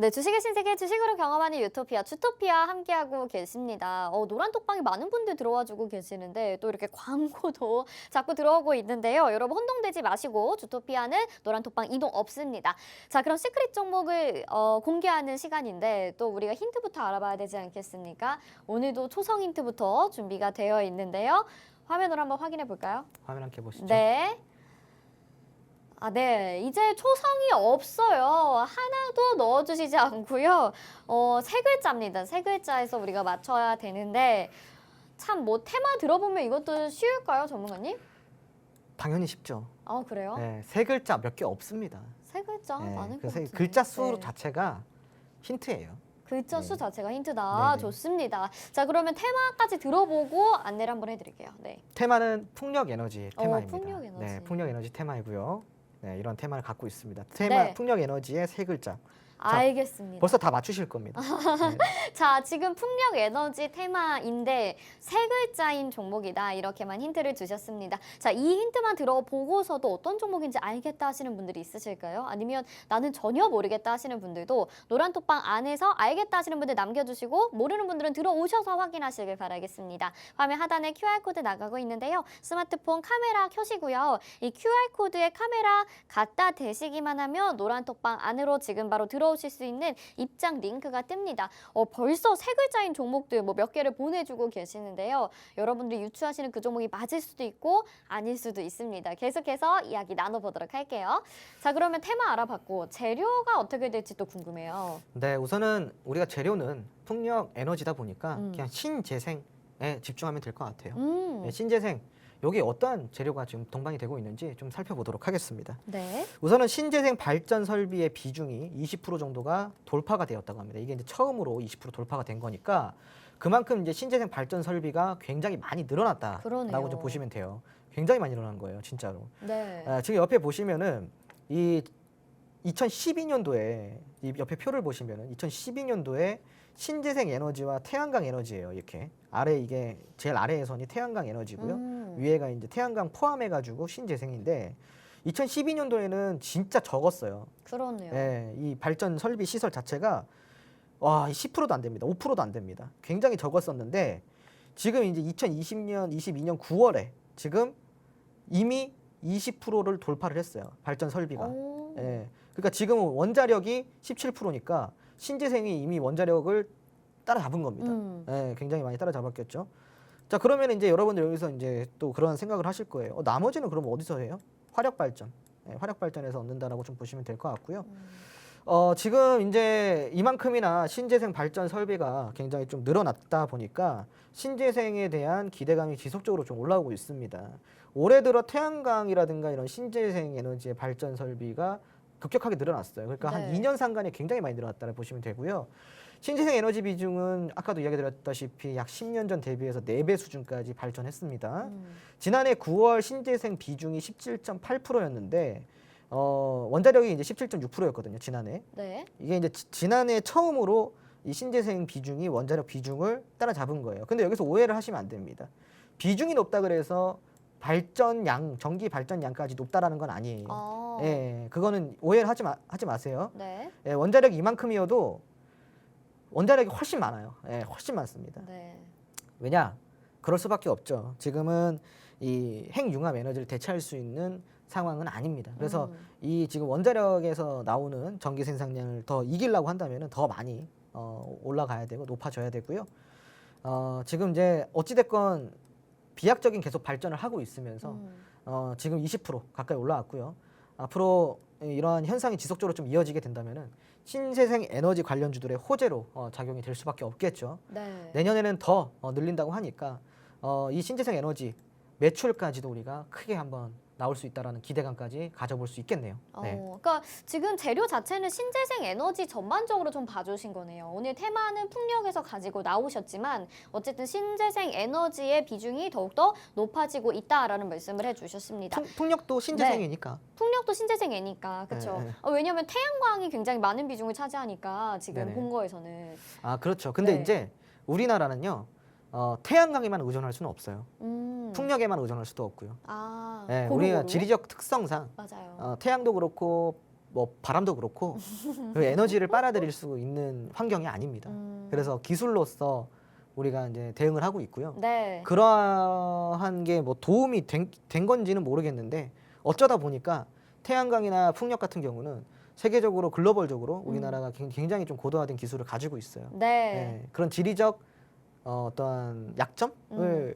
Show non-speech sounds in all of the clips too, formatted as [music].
네, 주식의 신세계 주식으로 경험하는 유토피아 주토피아 함께하고 계십니다. 어, 노란 톡방에 많은 분들 들어와주고 계시는데 또 이렇게 광고도 [laughs] 자꾸 들어오고 있는데요. 여러분 혼동되지 마시고 주토피아는 노란 톡방 이동 없습니다. 자, 그럼 시크릿 종목을 어, 공개하는 시간인데 또 우리가 힌트부터 알아봐야 되지 않겠습니까? 오늘도 초성 힌트부터 준비가 되어 있는데요. 화면으로 한번 확인해 볼까요? 화면 함께 보시죠. 네. 아, 네. 이제 초성이 없어요. 하나도 넣어주시지 않고요. 어, 세 글자입니다. 세 글자에서 우리가 맞춰야 되는데 참 뭐 테마 들어보면 이것도 쉬울까요, 전문가님? 당연히 쉽죠. 아, 그래요? 네, 세 글자 몇 개 없습니다. 세 글자 네, 많을 것 그래서 같은데. 글자 수 네. 자체가 힌트예요. 글자 네. 수 자체가 힌트다. 네네. 좋습니다. 자, 그러면 테마까지 들어보고 안내를 한번 해드릴게요. 네. 테마는 풍력 에너지 어, 테마입니다. 풍력 에너지. 네, 풍력 에너지 테마이고요. 네, 이런 테마를 갖고 있습니다. 테마 네. 풍력 에너지의 세 글자. 알겠습니다. 벌써 다 맞추실 겁니다. 네. [laughs] 자, 지금 풍력 에너지 테마인데 세 글자인 종목이다. 이렇게만 힌트를 주셨습니다. 자, 이 힌트만 들어보고서도 어떤 종목인지 알겠다 하시는 분들이 있으실까요? 아니면 나는 전혀 모르겠다 하시는 분들도 노란 톡방 안에서 알겠다 하시는 분들 남겨주시고 모르는 분들은 들어오셔서 확인하시길 바라겠습니다. 화면 하단에 QR코드 나가고 있는데요. 스마트폰 카메라 켜시고요. 이 QR코드에 카메라 갖다 대시기만 하면 노란 톡방 안으로 지금 바로 들어 오실 수 있는 입장 링크가 뜹니다. 어, 벌써 세 글자인 종목들 뭐 몇 개를 보내주고 계시는데요. 여러분들이 유추하시는 그 종목이 맞을 수도 있고 아닐 수도 있습니다. 계속해서 이야기 나눠보도록 할게요. 자, 그러면 테마 알아봤고 재료가 어떻게 될지 또 궁금해요. 네, 우선은 우리가 재료는 풍력 에너지다 보니까 음. 그냥 신재생에 집중하면 될 것 같아요. 음, 네, 신재생 여기 어떠한 재료가 지금 동반이 되고 있는지 좀 살펴보도록 하겠습니다. 네. 우선은 신재생 발전 설비의 비중이 20% 정도가 돌파가 되었다고 합니다. 이게 이제 처음으로 20% 돌파가 된 거니까 그만큼 이제 신재생 발전 설비가 굉장히 많이 늘어났다라고. 좀 보시면 돼요. 굉장히 많이 늘어난 거예요, 진짜로. 네. 아, 지금 옆에 보시면은 이 2012년도에 이 옆에 표를 보시면은 2012년도에 신재생 에너지와 태양광 에너지예요. 이렇게 아래 이게 제일 아래의 선이 태양광 에너지고요. 음, 위에가 이제 태양광 포함해가지고 신재생인데 2012년도에는 진짜 적었어요. 그러네요. 예, 이 발전 설비 시설 자체가 와 10%도 안 됩니다. 5%도 안 됩니다. 굉장히 적었었는데 지금 이제 2020년, 22년 9월에 지금 이미 20%를 돌파를 했어요. 발전 설비가. 오, 예. 그러니까 지금은 원자력이 17%니까 신재생이 이미 원자력을 따라잡은 겁니다. 음, 예, 굉장히 많이 따라잡았겠죠. 자, 그러면 이제 여러분들 여기서 이제 또 그런 생각을 하실 거예요. 어, 나머지는 그럼 어디서 해요? 화력 발전. 예, 화력 발전에서 얻는다라고 좀 보시면 될 것 같고요. 음. 어, 지금 이제 이만큼이나 신재생 발전 설비가 굉장히 좀 늘어났다 보니까 신재생에 대한 기대감이 지속적으로 좀 올라오고 있습니다. 올해 들어 태양광이라든가 이런 신재생 에너지의 발전 설비가 급격하게 늘어났어요. 그러니까 한 네. 2년 상간에 굉장히 많이 늘어났다고 보시면 되고요. 신재생 에너지 비중은 아까도 이야기 드렸다시피 약 10년 전 대비해서 4배 수준까지 발전했습니다. 음. 지난해 9월 신재생 비중이 17.8%였는데 어, 원자력이 이제 17.6%였거든요. 지난해. 네. 이게 이제 지, 지난해 처음으로 이 신재생 비중이 원자력 비중을 따라잡은 거예요. 근데 여기서 오해를 하시면 안 됩니다. 비중이 높다 그래서 발전량, 전기 발전량까지 높다라는 건 아니에요. 어, 예, 그거는 오해를 하지 마, 하지 마세요. 네. 예, 원자력이 이만큼이어도 원자력이 훨씬 많아요. 예, 훨씬 많습니다. 네. 왜냐? 그럴 수밖에 없죠. 지금은 이 핵융합 에너지를 대체할 수 있는 상황은 아닙니다. 그래서 음. 이 지금 원자력에서 나오는 전기 생산량을 더 이기려고 한다면 더 많이 어, 올라가야 되고 높아져야 되고요. 어, 지금 이제 어찌됐건 비약적인 계속 발전을 하고 있으면서 음. 어, 지금 20% 가까이 올라왔고요. 앞으로 이러한 현상이 지속적으로 좀 이어지게 된다면은 신재생 에너지 관련주들의 호재로 어, 작용이 될 수밖에 없겠죠. 네. 내년에는 더 어, 늘린다고 하니까 어, 이 신재생 에너지 매출까지도 우리가 크게 한번 나올 수 있다라는 기대감까지 가져볼 수 있겠네요. 네. 어, 그러니까 지금 재료 자체는 신재생 에너지 전반적으로 좀 봐주신 거네요. 오늘 테마는 풍력에서 가지고 나오셨지만 어쨌든 신재생 에너지의 비중이 더욱더 높아지고 있다라는 말씀을 해주셨습니다. 풍, 풍력도 신재생이니까. 풍력도 신재생이니까 그렇죠. 네, 네. 왜냐하면 태양광이 굉장히 많은 비중을 차지하니까 지금 네 네. 본거에서는 아 그렇죠. 근데 네. 이제 우리나라는요 어, 태양광에만 의존할 수는 없어요. 음. 풍력에만 의존할 수도 없고요. 아, 네, 고루, 우리가 고루? 지리적 특성상 맞아요. 어, 태양도 그렇고 뭐 바람도 그렇고 [laughs] 그 에너지를 빨아들일 수 있는 환경이 아닙니다. 음. 그래서 기술로서 우리가 이제 대응을 하고 있고요. 네. 그러한 게 뭐 도움이 된, 된 건지는 모르겠는데 어쩌다 보니까 태양광이나 풍력 같은 경우는 세계적으로 글로벌적으로 우리나라가 굉- 굉장히 좀 고도화된 기술을 가지고 있어요. 네. 네, 그런 지리적 어, 어떤 약점을 음.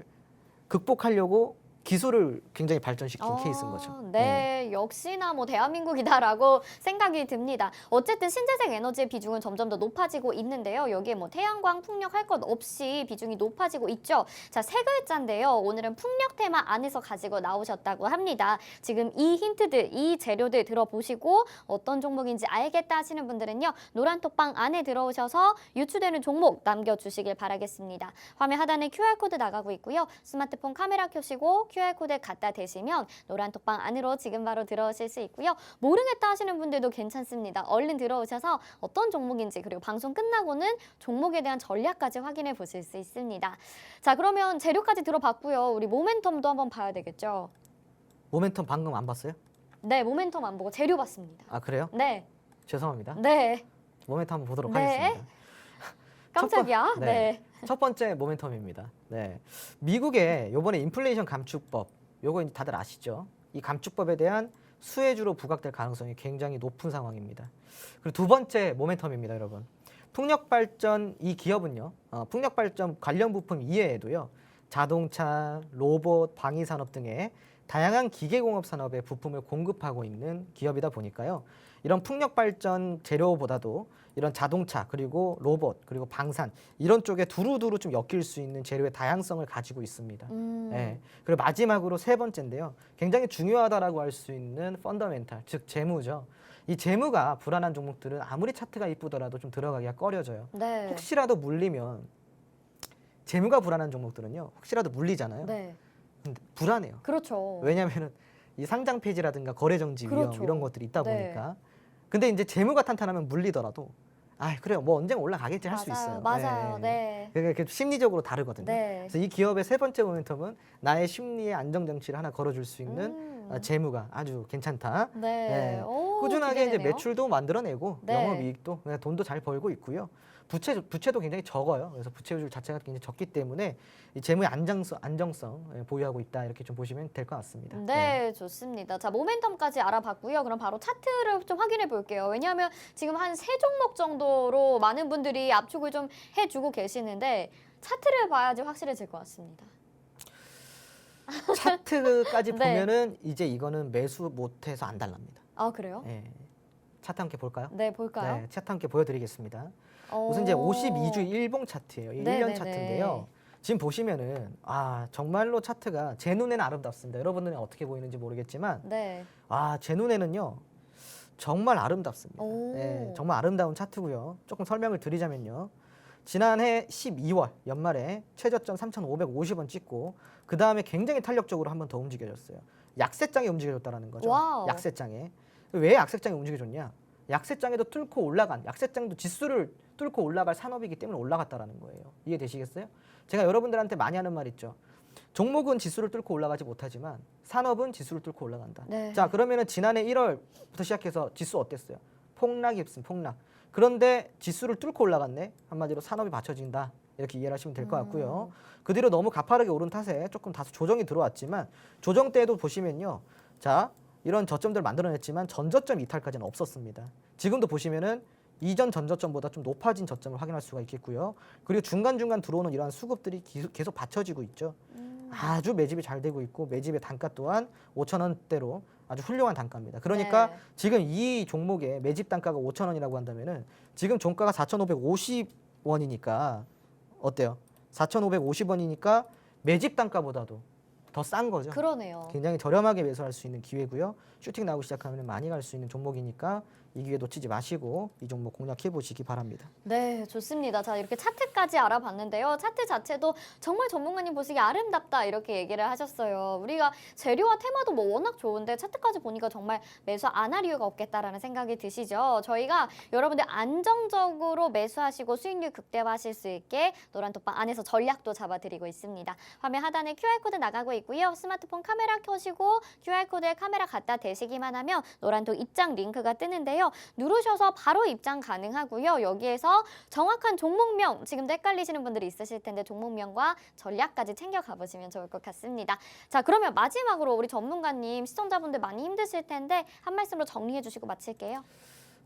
극복하려고 기술을 굉장히 발전시킨 아, 케이스인 거죠. 네, 역시나 뭐 대한민국이다라고 [laughs] 생각이 듭니다. 어쨌든 신재생 에너지의 비중은 점점 더 높아지고 있는데요. 여기에 뭐 태양광, 풍력 할 것 없이 비중이 높아지고 있죠. 자, 세 글자인데요. 오늘은 풍력 테마 안에서 가지고 나오셨다고 합니다. 지금 이 힌트들, 이 재료들 들어보시고 어떤 종목인지 알겠다 하시는 분들은요. 노란 톡방 안에 들어오셔서 유추되는 종목 남겨주시길 바라겠습니다. 화면 하단에 QR코드 나가고 있고요. 스마트폰 카메라 켜시고 QR코드 갖다 대시면 노란 톡방 안으로 지금 바로 들어오실 수 있고요. 모르겠다 하시는 분들도 괜찮습니다. 얼른 들어오셔서 어떤 종목인지 그리고 방송 끝나고는 종목에 대한 전략까지 확인해 보실 수 있습니다. 자, 그러면 재료까지 들어봤고요. 우리 모멘텀도 한번 봐야 되겠죠. 모멘텀 방금 안 봤어요? 네, 모멘텀 안 보고 재료 봤습니다. 아 그래요? 네, 죄송합니다. 네, 모멘텀 한번 보도록 네. 하겠습니다. 깜짝이야. 첫 번- 네. 네. 첫 번째 모멘텀입니다. 네. 미국의 요번에 인플레이션 감축법, 요거 이제 다들 아시죠? 이 감축법에 대한 수혜주로 부각될 가능성이 굉장히 높은 상황입니다. 그리고 두 번째 모멘텀입니다, 여러분. 풍력 발전 이 기업은요, 어, 풍력 발전 관련 부품 이외에도요, 자동차, 로봇, 방위 산업 등의 다양한 기계공업 산업에 부품을 공급하고 있는 기업이다 보니까요. 이런 풍력 발전 재료보다도 이런 자동차 그리고 로봇 그리고 방산 이런 쪽에 두루두루 좀 엮일 수 있는 재료의 다양성을 가지고 있습니다. 음. 네. 그리고 마지막으로 세 번째인데요. 굉장히 중요하다라고 할 수 있는 펀더멘탈, 즉 재무죠. 이 재무가 불안한 종목들은 아무리 차트가 이쁘더라도 좀 들어가기가 꺼려져요. 네. 혹시라도 물리면 재무가 불안한 종목들은요. 혹시라도 물리잖아요. 네. 불안해요. 그렇죠. 왜냐하면은 이 상장 폐지라든가 거래 정지 위험 그렇죠. 이런 것들이 있다 네. 보니까. 근데 이제 재무가 탄탄하면 물리더라도 아 그래요. 뭐 언젠가 올라가겠지 할수 있어요. 맞아요. 네. 네. 그게 심리적으로 다르거든요. 네. 그래서 이 기업의 세 번째 모멘텀은 나의 심리의 안정 장치를 하나 걸어줄 수 있는 음. 어, 재무가 아주 괜찮다. 네. 네. 오, 꾸준하게 이제 기대되네요. 매출도 만들어내고 네. 영업이익도 돈도 잘 벌고 있고요. 부채 부채도 굉장히 적어요. 그래서 부채율 자체가 굉장히 적기 때문에 이 재무의 안정성 안정성 예, 보유하고 있다 이렇게 좀 보시면 될 것 같습니다. 네, 좋습니다. 자, 모멘텀까지 알아봤고요. 그럼 바로 차트를 좀 확인해 볼게요. 왜냐하면 지금 한 세 종목 정도로 많은 분들이 압축을 좀 해주고 계시는데 차트를 봐야지 확실해질 것 같습니다. [laughs] 차트까지 네. 보면은 이제 이거는 매수 못해서 안 달랍니다. 아, 그래요? 예. 차트 함께 볼까요? 네, 볼까요? 네, 차트 함께 보여드리겠습니다. 어. 우선 이제 52주 일봉 차트예요. 이 네, 1년 네, 차트인데요. 지금 보시면은 아 정말로 차트가 제 눈에는 아름답습니다. 여러분들은 어떻게 보이는지 모르겠지만 네. 아제 눈에는요 정말 아름답습니다. 오. 네, 정말 아름다운 차트고요. 조금 설명을 드리자면요. 지난해 12월 연말에 최저점 3,550원 찍고 그 다음에 굉장히 탄력적으로 한 번 더 움직여졌어요. 약세장에 움직여졌다라는 거죠. 와우. 약세장에 왜 약세장에 움직여졌냐? 약세장에도 뚫고 올라간 약세장도 지수를 뚫고 올라갈 산업이기 때문에 올라갔다라는 거예요. 이해되시겠어요? 제가 여러분들한테 많이 하는 말 있죠. 종목은 지수를 뚫고 올라가지 못하지만 산업은 지수를 뚫고 올라간다. 네. 자 그러면은 지난해 1월부터 시작해서 지수 어땠어요? 폭락이 없음 폭락. 그런데 지수를 뚫고 올라갔네. 한마디로 산업이 받쳐진다. 이렇게 이해를 하시면 될 것 같고요. 그 뒤로 너무 가파르게 오른 탓에 조금 다소 조정이 들어왔지만 조정 때도 보시면요. 자 이런 저점들 만들어냈지만 전저점 이탈까지는 없었습니다. 지금도 보시면은 이전 전저점보다 좀 높아진 저점을 확인할 수가 있겠고요. 그리고 중간중간 들어오는 이러한 수급들이 계속 받쳐지고 있죠. 음. 아주 매집이 잘 되고 있고 매집의 단가 또한 5천 원대로 아주 훌륭한 단가입니다. 그러니까 네. 지금 이 종목의 매집 단가가 5천 원이라고 한다면은 지금 종가가 4,550원이니까 어때요? 4,550원이니까 매집 단가보다도 더 싼 거죠. 그러네요. 굉장히 저렴하게 매수할 수 있는 기회고요. 슈팅 나오기 시작하면 많이 갈 수 있는 종목이니까 이 기회 놓치지 마시고 이 종목 공략해 보시기 바랍니다. 네, 좋습니다. 자, 이렇게 차트까지 알아봤는데요. 차트 자체도 정말 전문가님 보시기에 아름답다 이렇게 얘기를 하셨어요. 우리가 재료와 테마도 뭐 워낙 좋은데 차트까지 보니까 정말 매수 안 할 이유가 없겠다라는 생각이 드시죠. 저희가 여러분들 안정적으로 매수하시고 수익률 극대화하실 수 있게 노란톡방 안에서 전략도 잡아드리고 있습니다. 화면 하단에 QR코드 나가고 있고요. 스마트폰 카메라 켜시고 QR코드에 카메라 갖다 대시기만 하면 노란톡 입장 링크가 뜨는데요. 누르셔서 바로 입장 가능하고요. 여기에서 정확한 종목명, 지금도 헷갈리시는 분들이 있으실 텐데 종목명과 전략까지 챙겨 가보시면 좋을 것 같습니다. 자, 그러면 마지막으로 우리 전문가님, 시청자분들 많이 힘드실 텐데 한 말씀으로 정리해 주시고 마칠게요.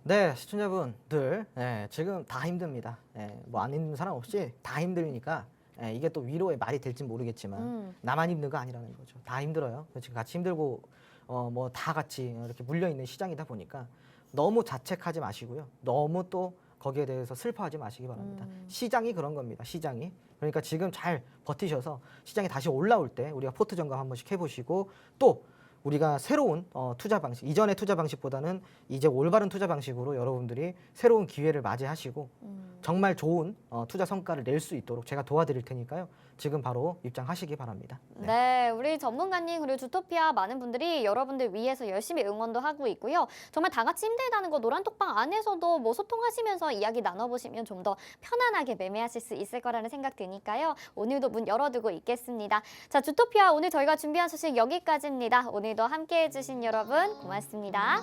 네, 시청자분들 네, 지금 다 힘듭니다. 네, 뭐안 힘든 사람 없이 다 힘드니까 네, 이게 또 위로의 말이 될지 모르겠지만 음. 나만 힘든 거 아니라는 거죠. 다 힘들어요. 지금 같이 힘들고 어, 뭐 다 같이 이렇게 물려 있는 시장이다 보니까 너무 자책하지 마시고요. 너무 또 거기에 대해서 슬퍼하지 마시기 바랍니다. 음. 시장이 그런 겁니다. 시장이 그러니까 지금 잘 버티셔서 시장이 다시 올라올 때 우리가 포트 점검 한 번씩 해보시고 또 우리가 새로운 어, 투자 방식 이전의 투자 방식보다는 이제 올바른 투자 방식으로 여러분들이 새로운 기회를 맞이하시고 음. 정말 좋은 어, 투자 성과를 낼 수 있도록 제가 도와드릴 테니까요. 지금 바로 입장하시기 바랍니다. 네. 우리 전문가님 그리고 주토피아 많은 분들이 여러분들 위해서 열심히 응원도 하고 있고요. 정말 다 같이 힘들다는 거 노란 톡방 안에서도 뭐 소통하시면서 이야기 나눠보시면 좀 더 편안하게 매매하실 수 있을 거라는 생각 드니까요. 오늘도 문 열어두고 있겠습니다. 자, 주토피아 오늘 저희가 준비한 소식 여기까지입니다. 오늘도 함께해 주신 여러분 고맙습니다.